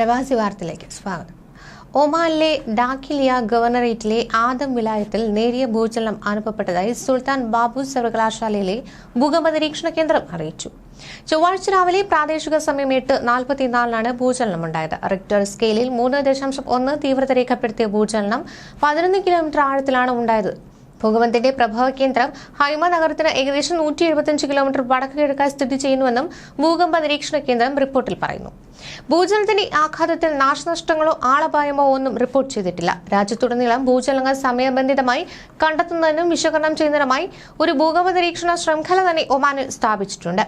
പ്രവാസി വാർത്തയിലേക്ക് സ്വാഗതം. ഒമാനിലെ ഡാക്കിലിയ ഗവർണറേറ്റിലെ ആദം വിലായത്തിൽ നേരിയ ഭൂചലനം അനുഭവപ്പെട്ടതായി സുൽത്താൻ ബാബു സർവകലാശാലയിലെ ഭൂകമ്പ നിരീക്ഷണ കേന്ദ്രം അറിയിച്ചു. ചൊവ്വാഴ്ച രാവിലെ പ്രാദേശിക സമയം എട്ട് നാൽപ്പത്തിനാലിനാണ് ഭൂചലനം ഉണ്ടായത് റിക്ടർ സ്കെയിലിൽ മൂന്ന് ദശാംശം ഒന്ന് തീവ്രത രേഖപ്പെടുത്തിയ ഭൂചലനം പതിനൊന്ന് കിലോമീറ്റർ ആഴത്തിലാണ് ഉണ്ടായത്. ഭൂകമ്പത്തിന്റെ പ്രഭവ കേന്ദ്രം ഹൈമ നഗരത്തിന് ഏകദേശം നൂറ്റി എഴുപത്തിയഞ്ച് കിലോമീറ്റർ വടക്ക് കിഴക്കായി സ്ഥിതി ചെയ്യുന്നുവെന്നും ഭൂകമ്പ നിരീക്ഷണ കേന്ദ്രം റിപ്പോർട്ടിൽ പറയുന്നു. ഭൂചലനത്തിന്റെ ആഘാതത്തിൽ നാശനഷ്ടങ്ങളോ ആളപായമോ ഒന്നും റിപ്പോർട്ട് ചെയ്തിട്ടില്ല. രാജ്യത്തുടനീളം ഭൂചലനങ്ങൾ സമയബന്ധിതമായി കണ്ടെത്തുന്നതിനും വിശകലനം ചെയ്യുന്നതിനുമായി ഒരു ഭൂകമ്പ നിരീക്ഷണ ശൃംഖല തന്നെ ഒമാനിൽ സ്ഥാപിച്ചിട്ടുണ്ട്.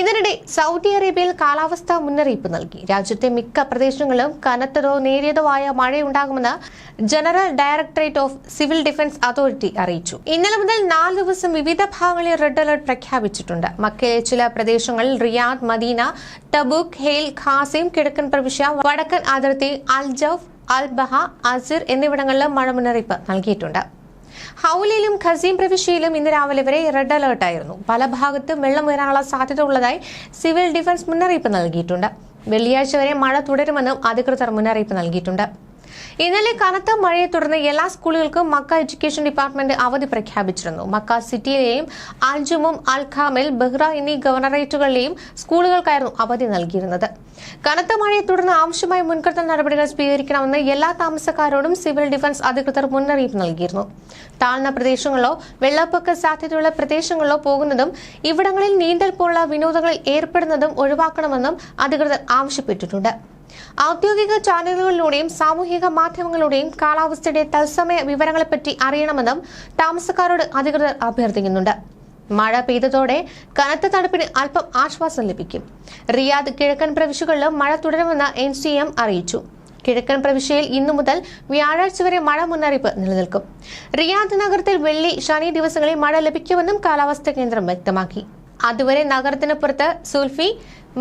ഇതിനിടെ സൗദി അറേബ്യയിൽ കാലാവസ്ഥാ മുന്നറിയിപ്പ് നൽകി. രാജ്യത്തെ മിക്ക പ്രദേശങ്ങളും കനത്തതോ നേരിയതോ ആയ മഴയുണ്ടാകുമെന്ന് general directorate of civil defence authority അറിയിച്ചു. ഇന്നലെ മുതൽ നാല് ദിവസം വിവിധ ഭാഗങ്ങളിൽ റെഡ് അലർട്ട് പ്രഖ്യാപിച്ചിട്ടുണ്ട്. മക്കയിലെ ചില പ്രദേശങ്ങളിൽ Riyadh Medina Tabuk Hail Qassim കിഴക്കൻ പ്രവിശ്യ വടക്കൻ അതിർത്തി അൽജഫ് അൽബഹ അസിർ എന്നിവിടങ്ങളിലും മഴ മുന്നറിയിപ്പ് നൽകിയിട്ടുണ്ട്. ഹൌലിലും ഖസീം പ്രവിശ്യയിലും ഇന്ന് രാവിലെ വരെ റെഡ് അലേർട്ട് ആയിരുന്നു. പല ഭാഗത്തും വെള്ളം ഉയരാനുള്ള സാധ്യത ഉള്ളതായി സിവിൽ ഡിഫൻസ് മുന്നറിയിപ്പ് നൽകിയിട്ടുണ്ട്. വെള്ളിയാഴ്ച വരെ മഴ തുടരുമെന്നും അധികൃതർ മുന്നറിയിപ്പ് നൽകിയിട്ടുണ്ട്. ഇന്നലെ കനത്ത മഴയെ തുടർന്ന് എല്ലാ സ്കൂളുകൾക്കും മക്ക എഡ്യൂക്കേഷൻ ഡിപ്പാർട്ട്മെന്റ് അവധി പ്രഖ്യാപിച്ചിരുന്നു. മക്ക സിറ്റിയിലെയും അൽജുമും അൽഖാമിൽ ബെഹ്റ എന്നീ ഗവർണറേറ്റുകളിലെയും സ്കൂളുകൾക്കായിരുന്നു അവധി നൽകിയിരുന്നത്. കനത്ത മഴയെ തുടർന്ന് ആവശ്യമായ മുൻകരുതൽ നടപടികൾ സ്വീകരിക്കണമെന്ന് എല്ലാ താമസക്കാരോടും സിവിൽ ഡിഫൻസ് അധികൃതർ മുന്നറിയിപ്പ് നൽകിയിരുന്നു. താഴ്ന്ന പ്രദേശങ്ങളിലോ വെള്ളപ്പൊക്ക സാധ്യതയുള്ള പ്രദേശങ്ങളിലോ പോകുന്നതും ഇവിടങ്ങളിൽ നീന്തൽ പോലുള്ള വിനോദങ്ങളിൽ ഏർപ്പെടുന്നതും ഒഴിവാക്കണമെന്നും അധികൃതർ ആവശ്യപ്പെട്ടിട്ടുണ്ട്. ഔദ്യോഗിക ചാനലുകളിലൂടെയും സാമൂഹിക മാധ്യമങ്ങളിലൂടെയും കാലാവസ്ഥയുടെ തത്സമയ വിവരങ്ങളെപ്പറ്റി അറിയണമെന്നും താമസക്കാരോട് അധികൃതർ അഭ്യർത്ഥിക്കുന്നുണ്ട്. മഴ പെയ്തതോടെ കനത്ത തണുപ്പിന് അല്പം ആശ്വാസം ലഭിക്കും. റിയാദ് കിഴക്കൻ പ്രവിശ്യകളിലും മഴ തുടരുമെന്ന് എൻ സി എം അറിയിച്ചു. കിഴക്കൻ പ്രവിശ്യയിൽ ഇന്നു മുതൽ വ്യാഴാഴ്ച വരെ മഴ മുന്നറിയിപ്പ് നിലനിൽക്കും. റിയാദ് നഗരത്തിൽ വെള്ളി ശനി ദിവസങ്ങളിൽ മഴ ലഭിക്കുമെന്നും കാലാവസ്ഥാ കേന്ദ്രം വ്യക്തമാക്കി. അതുവരെ നഗരത്തിന് പുറത്ത് സുൽഫി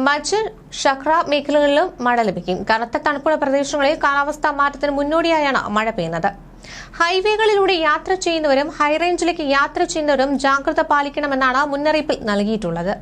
മജർ ഷഖ്ര മേഖലകളിലും മഴ ലഭിക്കും. കനത്ത തണുപ്പുള്ള പ്രദേശങ്ങളിൽ കാലാവസ്ഥാ മാറ്റത്തിന് മുന്നോടിയായാണ് മഴ പെയ്യുന്നത്. ഹൈവേകളിലൂടെ യാത്ര ചെയ്യുന്നവരും ഹൈറേഞ്ചിലേക്ക് യാത്ര ചെയ്യുന്നവരും ജാഗ്രത പാലിക്കണമെന്നാണ് മുന്നറിയിപ്പിൽ നൽകിയിട്ടുള്ളത്.